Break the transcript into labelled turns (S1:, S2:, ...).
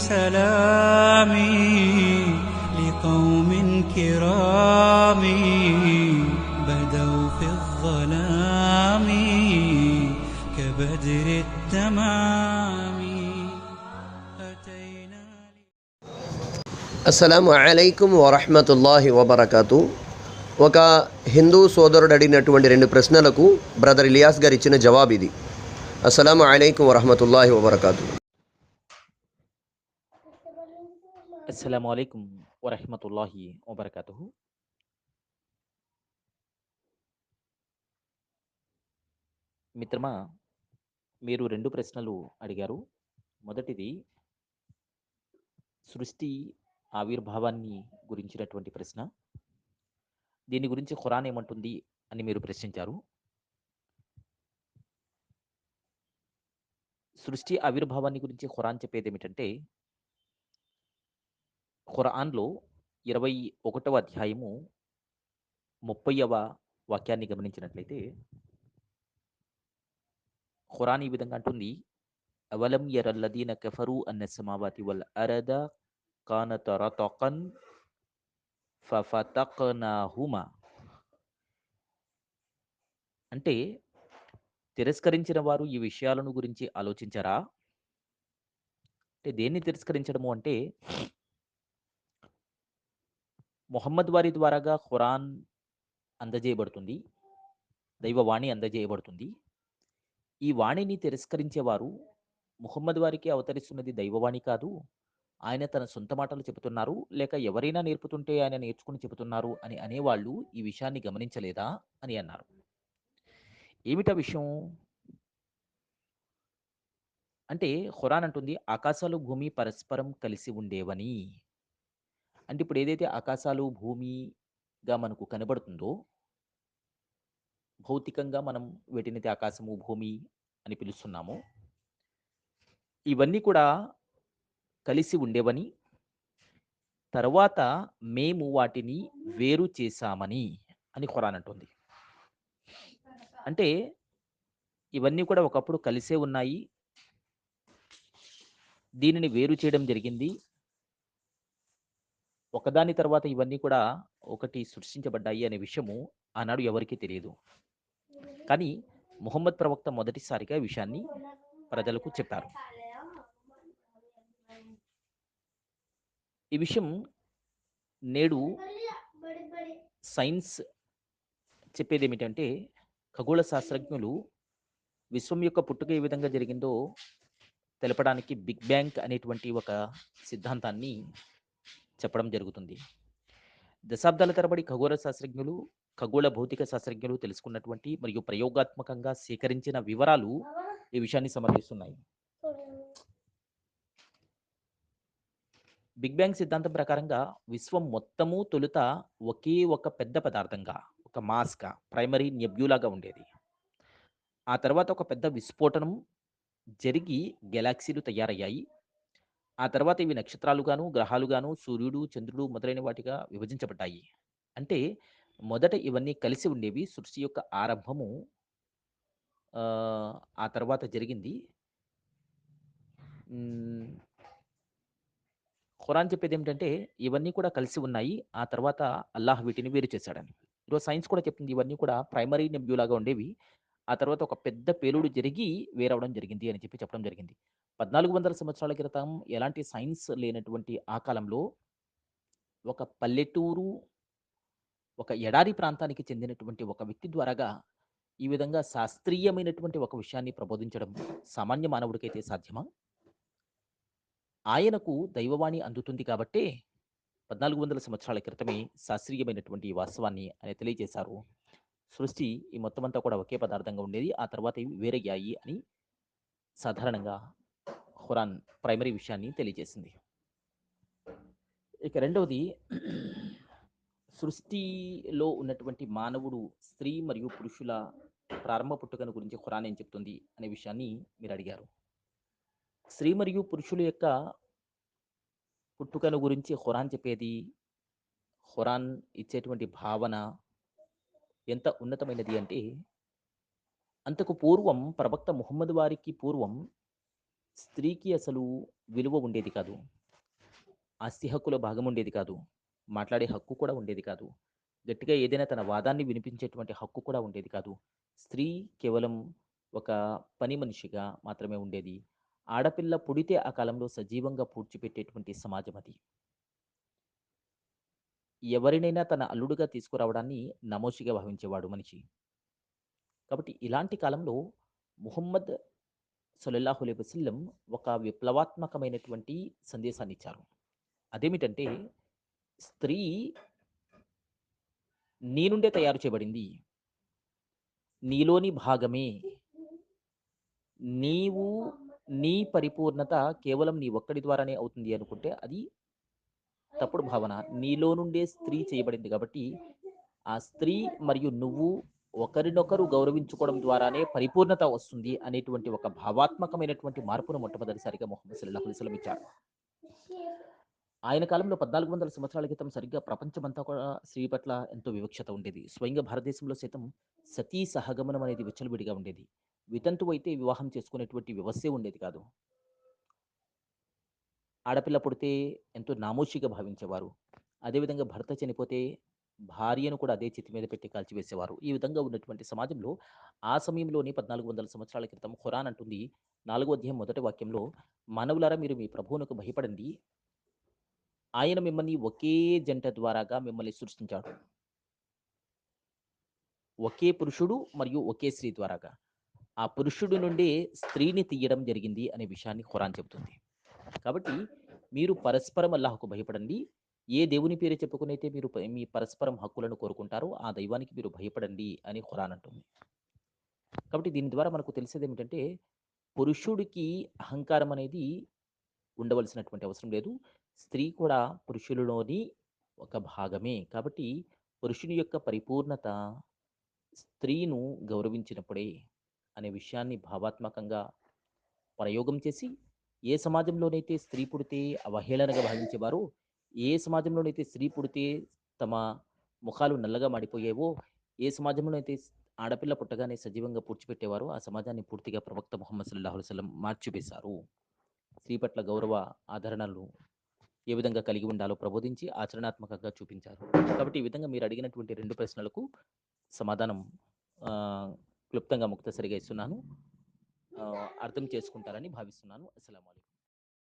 S1: سلامي لقوم كرام بدوا في الظلام كبدر التمام أتينا
S2: అస్సలం అలైకుం వరహమతుల్లాహి వబర్కతు ఒక హిందూ సోదరుడు అడిగినటువంటి రెండు ప్రశ్నలకు బ్రదర్ ఇలియాస్ గారు ఇచ్చిన జవాబు ఇది అస్సలం అలైకుం వరహమతుల్లాహి వబర్కతు
S3: అస్సలం అయికం వరహమతుల్లాహి వబర్కతు మిత్రమా మీరు రెండు ప్రశ్నలు అడిగారు. మొదటిది సృష్టి ఆవిర్భావాన్ని గురించినటువంటి ప్రశ్న. దీని గురించి ఖురాన్ ఏమంటుంది అని మీరు ప్రశ్నించారు. సృష్టి ఆవిర్భావాన్ని గురించి ఖురాన్ చెప్పేది ఏమిటంటే ఖురాన్లో ఇరవై ఒకటవ అధ్యాయము ముప్పైవ వాక్యాన్ని గమనించినట్లయితే ఖురాన్ ఈ విధంగా అంటుంది అవలం యరల్లదీన కఫరు అన్న సమావాతి వల్ అరద కానత రతకన్ ఫఫతక్నాహుమా. అంటే తిరస్కరించిన వారు ఈ విషయాలను గురించి ఆలోచించారా? అంటే దేన్ని తిరస్కరించడము అంటే మొహమ్మద్ వారి ద్వారాగా ఖురాన్ అందజేయబడుతుంది. దైవవాణి అందజేయబడుతుంది. ఈ వాణిని తిరస్కరించేవారు ముహమ్మద్ వారికి అవతరిస్తున్నది దైవవాణి కాదు. ఆయన తన సొంత మాటలు చెబుతున్నారు. లేక ఎవరైనా నేర్పుతుంటే ఆయన నేర్చుకుని చెబుతున్నారు అని అనేవాళ్ళు ఈ విషయాన్ని గమనించలేదా అని అన్నారు. ఏమిటా విషయం? అంటే ఖురాన్ అంటుంది ఆకాశాలు భూమి పరస్పరం కలిసి ఉండేవని. అంటే ఇప్పుడు ఏదైతే ఆకాశాలు భూమిగా మనకు కనబడుతుందో భౌతికంగా మనం వీటినైతే ఆకాశము భూమి అని పిలుస్తున్నాము ఇవన్నీ కూడా కలిసి ఉండేవని తర్వాత మేము వాటిని వేరు చేశామని అని ఖురాన్ అంటుంది అంటే ఇవన్నీ కూడా ఒకప్పుడు కలిసే ఉన్నాయి. దీనిని వేరు చేయడం జరిగింది. ఒకదాని తర్వాత ఇవన్నీ కూడా ఒకటి సృష్టించబడ్డాయి అనే విషయము ఆనాడు ఎవరికీ తెలియదు. కానీ ముహమ్మద్ ప్రవక్త మొదటిసారిగా విషయాన్ని ప్రజలకు చెప్పారు. ఈ విషయం నేడు సైన్స్ చెప్పేది ఏమిటంటే ఖగోళ శాస్త్రజ్ఞులు విశ్వం యొక్క పుట్టుక ఏ విధంగా జరిగిందో తెలపడానికి బిగ్ బ్యాంగ్ అనేటువంటి ఒక సిద్ధాంతాన్ని చెప్పడం జరుగుతుంది. దశాబ్దాల తరబడి ఖగోళ శాస్త్రజ్ఞులు ఖగోళ భౌతిక శాస్త్రజ్ఞులు తెలుసుకున్నటువంటి మరియు ప్రయోగాత్మకంగా సేకరించిన వివరాలు ఈ విషయాన్ని సమర్థిస్తున్నాయి. బిగ్ బ్యాంగ్ సిద్ధాంతం ప్రకారంగా విశ్వం మొత్తము తొలుత ఒకే ఒక పెద్ద పదార్థంగా ఒక మాస్గా ప్రైమరీ నెబ్యూలాగా ఉండేది. ఆ తర్వాత ఒక పెద్ద విస్ఫోటనం జరిగి గెలాక్సీలు తయారయ్యాయి. ఆ తర్వాత ఇవి నక్షత్రాలుగాను గ్రహాలుగాను సూర్యుడు చంద్రుడు మొదలైన వాటిగా విభజించబడ్డాయి. అంటే మొదట ఇవన్నీ కలిసి ఉండేవి సృష్టి యొక్క ఆరంభము ఆ, ఆ తర్వాత జరిగింది. మ్, ఖురాన్ చెప్పేది ఏమిటంటే ఇవన్నీ కూడా కలిసి ఉన్నాయి. ఆ తర్వాత అల్లాహ్ వీటిని వేరు చేశాడని. ఈరోజు సైన్స్ కూడా చెప్తుంది ఇవన్నీ కూడా ప్రైమరీ నెబ్యూలాగా ఉండేవి. ఆ తర్వాత ఒక పెద్ద పేలుడు జరిగి వేరవడం జరిగింది అని చెప్పి చెప్పడం జరిగింది. పద్నాలుగు వందల సంవత్సరాల క్రితం ఎలాంటి సైన్స్ లేనటువంటి ఆ కాలంలో ఒక పల్లెటూరు ఒక ఎడారి ప్రాంతానికి చెందినటువంటి ఒక వ్యక్తి ద్వారాగా ఈ విధంగా శాస్త్రీయమైనటువంటి ఒక విషయాన్ని ప్రబోధించడం సామాన్య మానవుడికైతే సాధ్యమా? ఆయనకు దైవవాణి అందుతుంది కాబట్టే పద్నాలుగు వందల సంవత్సరాల క్రితమే శాస్త్రీయమైనటువంటి ఈ వాస్తవాన్ని ఆయన తెలియజేశారు. సృష్టి ఈ మొత్తం అంతా కూడా ఒకే పదార్థంగా ఉండేది ఆ తర్వాత ఇవి వేరయ్యాయి అని సాధారణంగా ఖురాన్ ప్రైమరీ విషయాన్ని తెలియజేసింది. ఇక రెండవది సృష్టిలో ఉన్నటువంటి మానవుడు స్త్రీ మరియు పురుషుల ప్రారంభ పుట్టుకను గురించి ఖురాన్ ఏం చెప్తుంది అనే విషయాన్ని మీరు అడిగారు. స్త్రీ మరియు పురుషుల యొక్క పుట్టుకను గురించి ఖురాన్ చెప్పేది ఖురాన్ ఇచ్చేటువంటి భావన ఎంత ఉన్నతమైనది అంటే అంతకు పూర్వం ప్రవక్త ముహమ్మద్ వారికి పూర్వం స్త్రీకి అసలు విలువ ఉండేది కాదు. ఆస్తి హక్కులో భాగం ఉండేది కాదు. మాట్లాడే హక్కు కూడా ఉండేది కాదు. గట్టిగా ఏదైనా తన వాదాన్ని వినిపించేటువంటి హక్కు కూడా ఉండేది కాదు. స్త్రీ కేవలం ఒక పని మనిషిగా మాత్రమే ఉండేది. ఆడపిల్ల పుడితే ఆ కాలంలో సజీవంగా పూడ్చిపెట్టేటువంటి సమాజం అది. ఎవరినైనా తన అల్లుడుగా తీసుకురావడాన్ని నమోషిగా భావించేవాడు మనిషి. కాబట్టి ఇలాంటి కాలంలో ముహమ్మద్ సొల్లల్లాహు అలైహి వసల్లం ఒక విప్లవాత్మకమైనటువంటి సందేశాన్ని ఇచ్చారు అదేమిటంటే స్త్రీ నీ నుండే తయారు చేయబడింది. నీలోని భాగమే. నీవు నీ పరిపూర్ణత కేవలం నీ ఒక్కడి ద్వారానే అవుతుంది అనుకుంటే అది తప్పుడు భావన. నీలో నుండే స్త్రీ చేయబడింది కాబట్టి ఆ స్త్రీ మరియు నువ్వు ఒకరినొకరు గౌరవించుకోవడం ద్వారానే పరిపూర్ణత వస్తుంది అనేటువంటి ఒక భావాత్మకమైనటువంటి మార్పును మొట్టమొదటిసారిగా మొహమ్మద్ సల్లాహు అలైహి ఇచ్చారు. ఆయన కాలంలో పద్నాలుగు వందల సంవత్సరాల క్రితం సరిగ్గా ప్రపంచమంతా కూడా స్త్రీ పట్ల ఎంతో వివక్షత ఉండేది. స్వయంగా భారతదేశంలో సైతం సతీ సహగమనం అనేది విచ్చలవిడిగా ఉండేది. వితంతు అయితే వివాహం చేసుకునేటువంటి వ్యవస్థే ఉండేది కాదు. ఆడపిల్ల పుడితే ఎంతో నామోషిగా భావించేవారు. అదేవిధంగా భర్త చనిపోతే భార్యను కూడా అదే చితి మీద పెట్టి కాల్చివేసేవారు ఈ విధంగా ఉన్నటువంటి సమాజంలో ఆ సమయంలోనే పద్నాలుగు వందల సంవత్సరాల క్రితం ఖురాన్ అంటుంది. నాలుగో అధ్యాయం మొదటి వాక్యంలో మానవులారా మీరు మీ ప్రభువునకు భయపడండి. ఆయన మిమ్మల్ని ఒకే జంట ద్వారాగా మిమ్మల్ని సృష్టించాడు. ఒకే పురుషుడు మరియు ఒకే స్త్రీ ద్వారాగా. ఆ పురుషుడు నుండి స్త్రీని తీయడం జరిగింది అనే విషయాన్ని ఖురాన్ చెబుతుంది. కాబట్టి మీరు పరస్పరం అల్లాహకు భయపడండి. ఏ దేవుని పేరు చెప్పుకునైతే మీరు మీ పరస్పరం హక్కులను కోరుకుంటారో ఆ దైవానికి మీరు భయపడండి అని ఖురాన్ అంటుంది. కాబట్టి దీని ద్వారా మనకు తెలిసేది ఏమిటంటే పురుషుడికి అహంకారం అనేది ఉండవలసినటువంటి అవసరం లేదు. స్త్రీ కూడా పురుషులలోని ఒక భాగమే. కాబట్టి పురుషుని యొక్క పరిపూర్ణత స్త్రీను గౌరవించినప్పుడే అనే విషయాన్ని భావాత్మకంగా ప్రయోగం చేసి ఏ సమాజంలోనైతే స్త్రీ పుడితే అవహేళనగా భావించేవారో ఏ సమాజంలోనైతే స్త్రీ పుడితే తమ ముఖాలు నల్లగా మాడిపోయేవో ఏ సమాజంలోనైతే ఆడపిల్ల పుట్టగానే సజీవంగా పూడ్చిపెట్టేవారో ఆ సమాజాన్ని పూర్తిగా ప్రవక్త ముహమ్మద్ సల్లాహు వసల్లం మార్చివేశారు. స్త్రీ పట్ల గౌరవ ఆదరణలు ఏ విధంగా కలిగి ఉండాలో ప్రబోధించి ఆచరణాత్మకంగా చూపించారు. కాబట్టి ఈ విధంగా మీరు అడిగినటువంటి రెండు ప్రశ్నలకు సమాధానం క్లుప్తంగా క్లుప్తంగా ముక్తసరిగా ఇస్తున్నాను. అర్థం చేసుకుంటారని భావిస్తున్నాను. అస్సలం